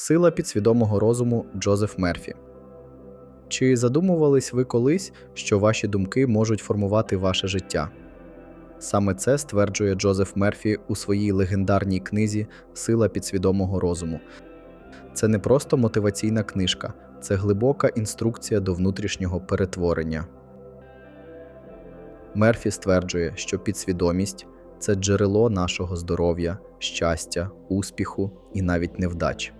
Сила підсвідомого розуму Джозеф Мерфі. Чи задумувались ви колись, що ваші думки можуть формувати ваше життя? Саме це стверджує Джозеф Мерфі у своїй легендарній книзі Сила підсвідомого розуму. Це не просто мотиваційна книжка, це глибока інструкція до внутрішнього перетворення. Мерфі стверджує, що підсвідомість це джерело нашого здоров'я, щастя, успіху і навіть невдач.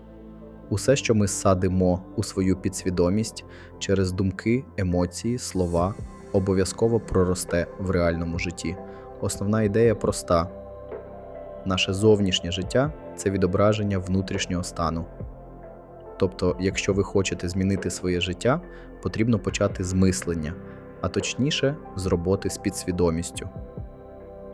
Усе, що ми садимо у свою підсвідомість через думки, емоції, слова, обов'язково проросте в реальному житті. Основна ідея проста: наше зовнішнє життя це відображення внутрішнього стану. Тобто, якщо ви хочете змінити своє життя, потрібно почати з мислення, а точніше з роботи з підсвідомістю.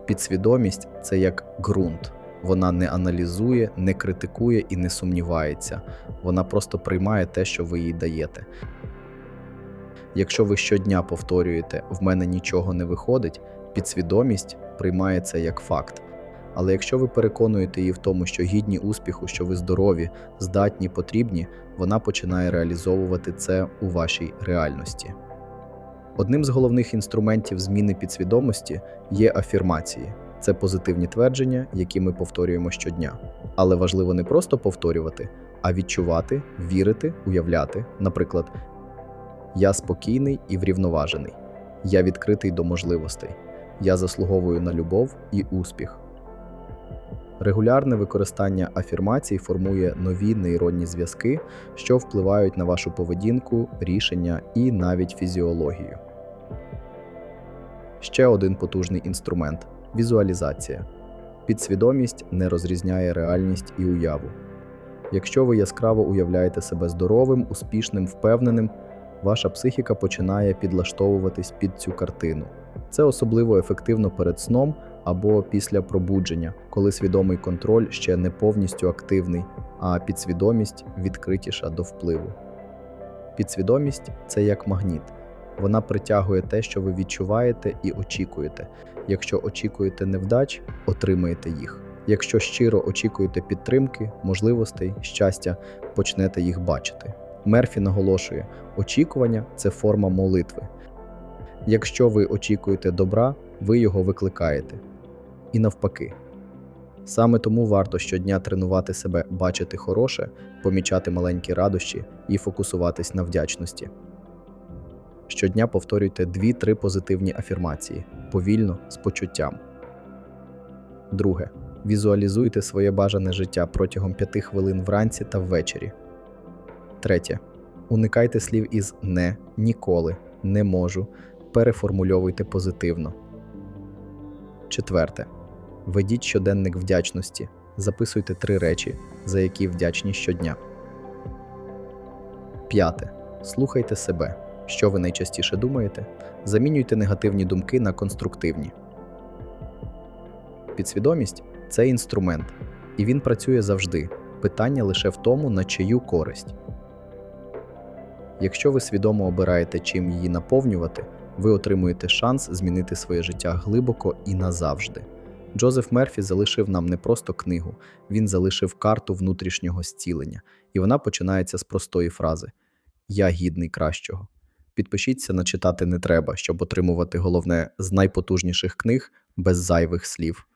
Підсвідомість це як ґрунт. Вона не аналізує, не критикує і не сумнівається. Вона просто приймає те, що ви їй даєте. Якщо ви щодня повторюєте в мене нічого не виходить, підсвідомість приймає це як факт. Але якщо ви переконуєте її в тому, що гідні успіху, що ви здорові, здатні, потрібні, вона починає реалізовувати це у вашій реальності. Одним з головних інструментів зміни підсвідомості є афірмації. Це позитивні твердження, які ми повторюємо щодня. Але важливо не просто повторювати, а відчувати, вірити, уявляти. Наприклад, я спокійний і врівноважений, я відкритий до можливостей, я заслуговую на любов і успіх. Регулярне використання афірмацій формує нові нейронні зв'язки, що впливають на вашу поведінку, рішення і навіть фізіологію. Ще один потужний інструмент візуалізація. Підсвідомість не розрізняє реальність і уяву. Якщо ви яскраво уявляєте себе здоровим, успішним, впевненим, ваша психіка починає підлаштовуватись під цю картину. Це особливо ефективно перед сном або після пробудження, коли свідомий контроль ще не повністю активний, а підсвідомість відкритіша до впливу. Підсвідомість це як магніт. Вона притягує те, що ви відчуваєте і очікуєте. Якщо очікуєте невдач, отримаєте їх. Якщо щиро очікуєте підтримки, можливостей, щастя, почнете їх бачити. Мерфі наголошує, очікування це форма молитви. Якщо ви очікуєте добра, ви його викликаєте. І навпаки. Саме тому варто щодня тренувати себе бачити хороше, помічати маленькі радощі і фокусуватись на вдячності. Щодня повторюйте 2-3 позитивні афірмації повільно з почуттям. Друге. Візуалізуйте своє бажане життя протягом 5 хвилин вранці та ввечері. Третє. Уникайте слів із не, ніколи, не можу. Переформульовуйте позитивно. Четверте. Ведіть щоденник вдячності. Записуйте три речі, за які вдячні щодня. П'яте. Слухайте себе. Що ви найчастіше думаєте? Замінюйте негативні думки на конструктивні. Підсвідомість це інструмент, і він працює завжди. Питання лише в тому, на чию користь. Якщо ви свідомо обираєте, чим її наповнювати, ви отримуєте шанс змінити своє життя глибоко і назавжди. Джозеф Мерфі залишив нам не просто книгу, він залишив карту внутрішнього зцілення, і вона починається з простої фрази Я гідний кращого. Підпишіться на читати не треба, щоб отримувати головне з найпотужніших книг без зайвих слів.